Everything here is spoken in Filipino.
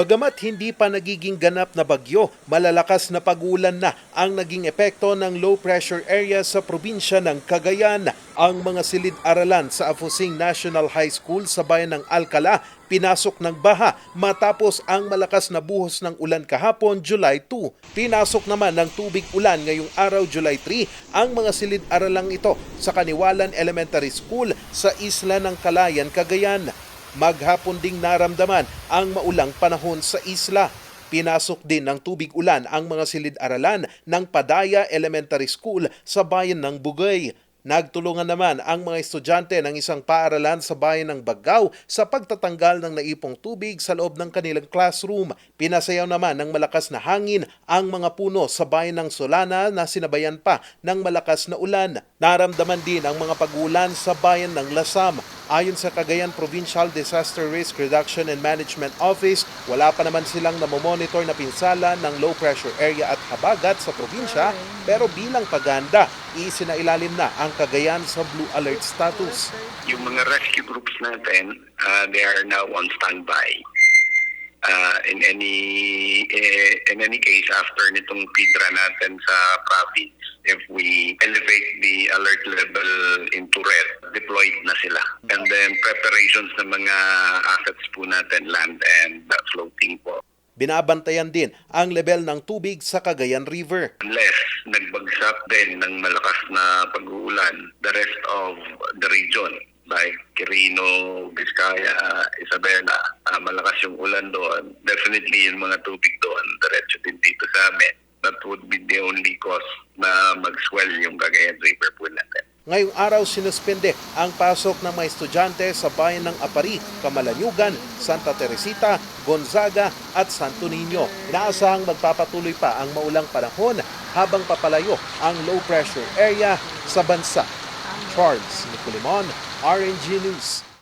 Bagamat hindi pa nagiging ganap na bagyo, malalakas na pagulan na ang naging epekto ng low pressure area sa probinsya ng Cagayan. Ang mga silid-aralan sa Afusing National High School sa bayan ng Alcala pinasok ng baha matapos ang malakas na buhos ng ulan kahapon July 2. Pinasok naman ng tubig ulan ngayong araw July 3 ang mga silid-aralang ito sa Kaniwalan Elementary School sa isla ng Kalayan, Cagayan. Maghapon ding naramdaman ang maulang panahon sa isla. Pinasok din ng tubig ulan ang mga silid-aralan ng Padaya Elementary School sa bayan ng Bugay. Nagtulungan naman ang mga estudyante ng isang paaralan sa bayan ng Bagao sa pagtatanggal ng naipong tubig sa loob ng kanilang classroom. Pinasayaw naman ng malakas na hangin ang mga puno sa bayan ng Solana na sinabayan pa ng malakas na ulan. Naramdaman din ang mga pagulan sa bayan ng Lasam. Ayon sa Cagayan Provincial Disaster Risk Reduction and Management Office, wala pa naman silang namomonitor na pinsala ng low pressure area at habagat sa probinsya pero bilang paganda, isinailalim na ang Cagayan sa blue alert status. Yung mga rescue groups natin, uh, they are now on standby. Uh, in any eh, in any case after nitong pidra natin sa province if we elevate the alert level into red deployed na sila preparations ng mga assets po natin land and uh, floating po Binabantayan din ang level ng tubig sa Cagayan River. unless nagbagsak din ng malakas na pag-uulan the rest of the region like Quirino, Vizcaya, Isabela, ah, malakas yung ulan doon. Definitely yung mga tubig doon, diretso din dito sa amin. That would be the only cause na mag-swell yung Cagayan River. Ngayong araw sinuspende ang pasok ng mga estudyante sa bayan ng Apari, Kamalanyugan, Santa Teresita, Gonzaga at Santo Niño. Inaasahang magpapatuloy pa ang maulang panahon habang papalayo ang low pressure area sa bansa. Charles Nicolimon, RNG News.